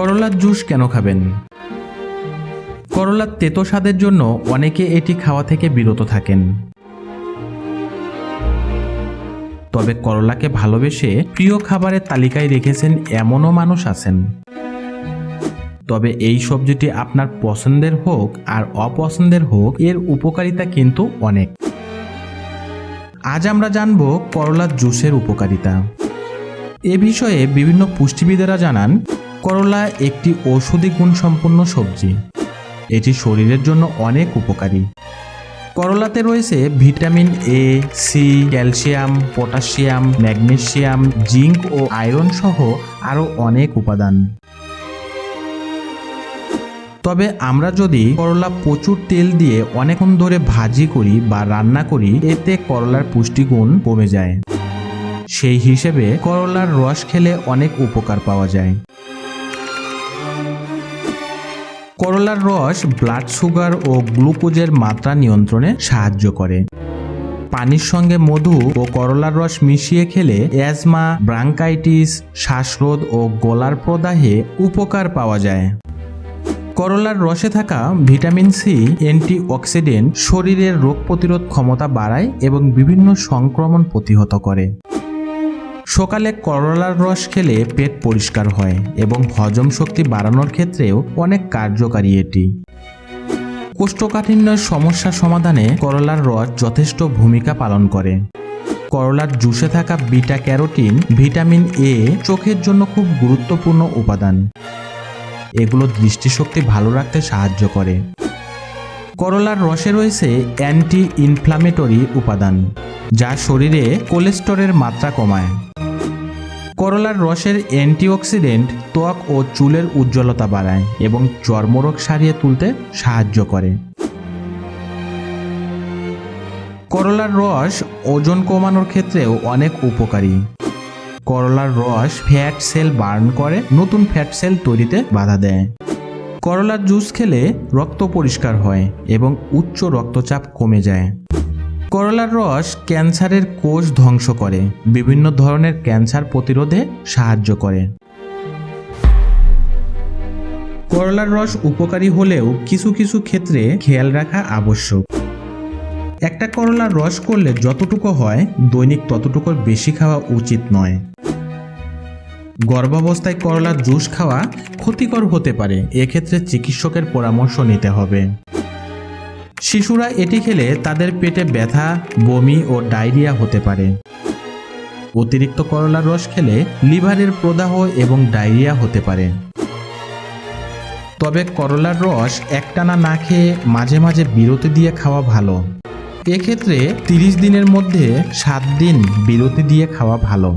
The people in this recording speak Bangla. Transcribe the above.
করলার জুস কেন খাবেন? করলার তেতো স্বাদের জন্য অনেকে এটি খাওয়া থেকে বিরত থাকেন। তবে করলাকে ভালোবেসে প্রিয় খাবারের তালিকায় রেখেছেন এমনও মানুষ আছেন। তবে এই সবজিটি আপনার পছন্দের হোক আর অপছন্দের হোক, এর উপকারিতা কিন্তু অনেক। আজ আমরা জানব করলার জুসের উপকারিতা। এ বিষয়ে বিভিন্ন পুষ্টিবিদেরা জানান করলা একটি ঔষধি গুণসম্পন্ন সবজি। এটি শরীরের জন্য অনেক উপকারী। করলাতে রয়েছে vitamin A C calcium, potassium, magnesium, zinc O iron সহ আরও অনেক উপাদান। তবে আমরা যদি করলা প্রচুর তেল দিয়ে অনেকক্ষণ ধরে ভাজি করি বা রান্না করি, এতে করলার পুষ্টিগুণ কমে যায়। সেই হিসেবে করলার রস খেলে অনেক উপকার পাওয়া যায়। করলার রস ব্লাড সুগার ও গ্লুকোজের মাত্রা নিয়ন্ত্রণে সাহায্য করে। পানির সঙ্গে মধু ও করলার রস মিশিয়ে খেলে অ্যাজমা ব্রাঙ্কাইটিস শ্বাসরোধ ও গলার প্রদাহে উপকার পাওয়া যায়। করলার রসে থাকা ভিটামিন সি অ্যান্টিঅক্সিডেন্ট শরীরের রোগ প্রতিরোধ ক্ষমতা বাড়ায় এবং বিভিন্ন সংক্রমণ প্রতিহত করে। সকালে করলার রস খেলে পেট পরিষ্কার হয় এবং হজম শক্তি বাড়ানোর ক্ষেত্রেও অনেক কার্যকারী এটি। কোষ্ঠকাঠিন্যের সমস্যা সমাধানে করলার রস যথেষ্ট ভূমিকা পালন করে। করলার জুসে থাকা বিটা ক্যারোটিন, ভিটামিন এ চোখের জন্য খুব গুরুত্বপূর্ণ উপাদান। এগুলো দৃষ্টিশক্তি ভালো রাখতে সাহায্য করে। করলার রসে রয়েছে অ্যান্টি ইনফ্লামেটরি উপাদান, যা শরীরে কোলেস্টেরলের মাত্রা কমায়। করলার রসের অ্যান্টিঅক্সিডেন্ট ত্বক ও চুলের উজ্জ্বলতা বাড়ায় এবং চর্মরোগ সারিয়ে তুলতে সাহায্য করে। করলার রস ওজন কমানোর ক্ষেত্রেও অনেক উপকারী। করলার রস ফ্যাট সেল বার্ন করে, নতুন ফ্যাট সেল তৈরিতে বাধা দেয়। করলার জুস খেলে রক্ত পরিষ্কার হয় এবং উচ্চ রক্তচাপ কমে যায়। করলার রস ক্যান্সারের কোষ ধ্বংস করে, বিভিন্ন ধরনের ক্যান্সার প্রতিরোধে সাহায্য করে। করলার রস উপকারী হলেও কিছু কিছু ক্ষেত্রে খেয়াল রাখা আবশ্যক। একটা করলার রস করলে যতটুকু হয়, দৈনিক ততটুকুর বেশি খাওয়া উচিত নয়। গর্ভাবস্থায় করলার জুস খাওয়া ক্ষতিকর হতে পারে। এক্ষেত্রে চিকিৎসকের পরামর্শ নিতে হবে। শিশুরা এটি খেলে তাদের পেটে ব্যথা, বমি ও ডায়রিয়া হতে পারে। অতিরিক্ত করলার রস খেলে লিভারের প্রদাহ এবং ডায়রিয়া হতে পারে। তবে করলার রস একটানা না খেয়ে মাঝে মাঝে বিরতি দিয়ে খাওয়া ভালো। এক্ষেত্রে তিরিশ দিনের মধ্যে সাত দিন বিরতি দিয়ে খাওয়া ভালো।